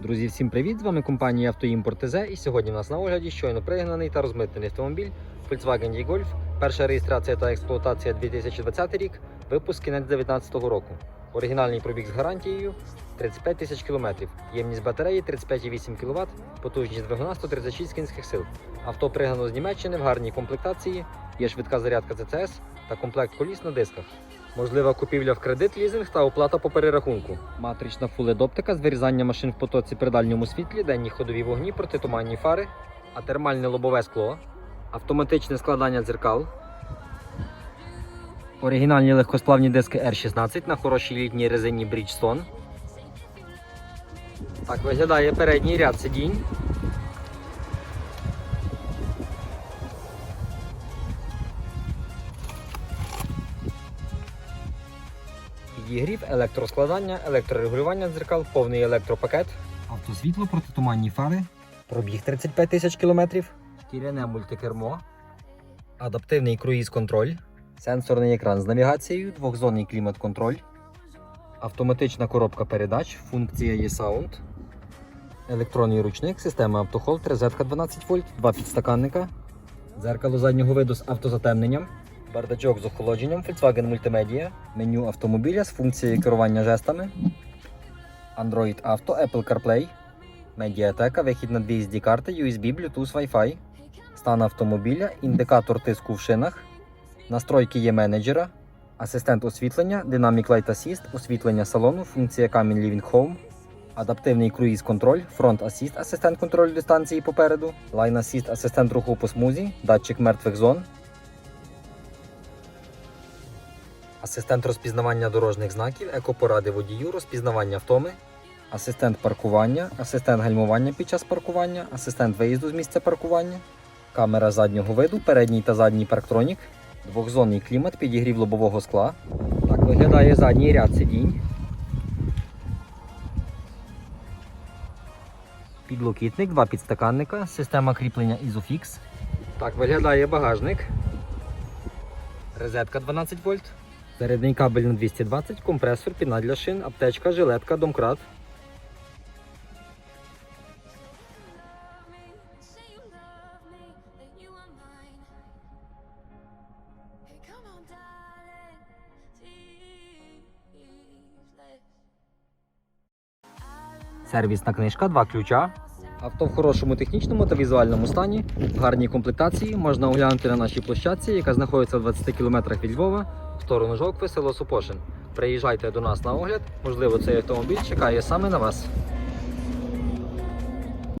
Друзі, всім привіт! З вами компанія Автоімпорт ТЗ і сьогодні в нас на огляді щойно пригнаний та розмитнений автомобіль Volkswagen e-Golf. Перша реєстрація та експлуатація 2020 рік, випуск кінець 2019 року. Оригінальний пробіг з гарантією 35 тисяч кілометрів, ємність батареї 35,8 кВт, потужність двигуна 136 кінських сил. Авто пригнано з Німеччини в гарній комплектації, є швидка зарядка ЦЦС та комплект коліс на дисках. Можлива купівля в кредит, лізинг та оплата по перерахунку. Матрична фуледоптика з машин в потоці при дальньому світлі, денні ходові вогні, протитуманні фари, атермальне лобове скло, автоматичне складання дзеркал. Оригінальні легкосплавні диски R16 на хорошій літній резині Bridgestone. Так виглядає передній ряд сидінь. Підігрів, електроскладання, електрорегулювання дзеркал, повний електропакет, автосвітло, протитуманні фари, пробіг 35 тисяч кілометрів, шкіряне мультикермо, адаптивний круїз-контроль, сенсорний екран з навігацією, двохзонний клімат-контроль, автоматична коробка передач, функція e-Sound, електронний ручник, система автохолд, розетка 12 вольт, два підстаканника, дзеркало заднього виду з автозатемненням. Бардачок з охолодженням, Volkswagen Multimedia, меню автомобіля з функцією керування жестами, Android Auto, Apple CarPlay, медіатека, вихід на дві карти, USB, Bluetooth, Wi-Fi, стан автомобіля, індикатор тиску в шинах, настройки є менеджера, асистент освітлення, Dynamic Light Assist, освітлення салону, функція камінь Living Home, адаптивний круїз контроль, фронт асіст, асистент контролю дистанції попереду, Line Assist, асистент руху по смузі, датчик мертвих зон. Асистент розпізнавання дорожніх знаків, екопоради водію, розпізнавання втоми, асистент паркування, асистент гальмування під час паркування, асистент виїзду з місця паркування, камера заднього виду, передній та задній парктронік, двохзонний клімат, підігрів лобового скла. Так виглядає задній ряд сидінь. Підлокітник, два підстаканника, система кріплення Isofix. Так виглядає багажник. Розетка 12 вольт. Зарядний кабель на 220, компресор, піна для шин, аптечка, жилетка, домкрат. Сервісна книжка, два ключа. Авто в хорошому технічному та візуальному стані, в гарній комплектації можна оглянути на нашій площадці, яка знаходиться в 20 км від Львова, в сторону Жовкви, село Супошин. Приїжджайте до нас на огляд, можливо, цей автомобіль чекає саме на вас.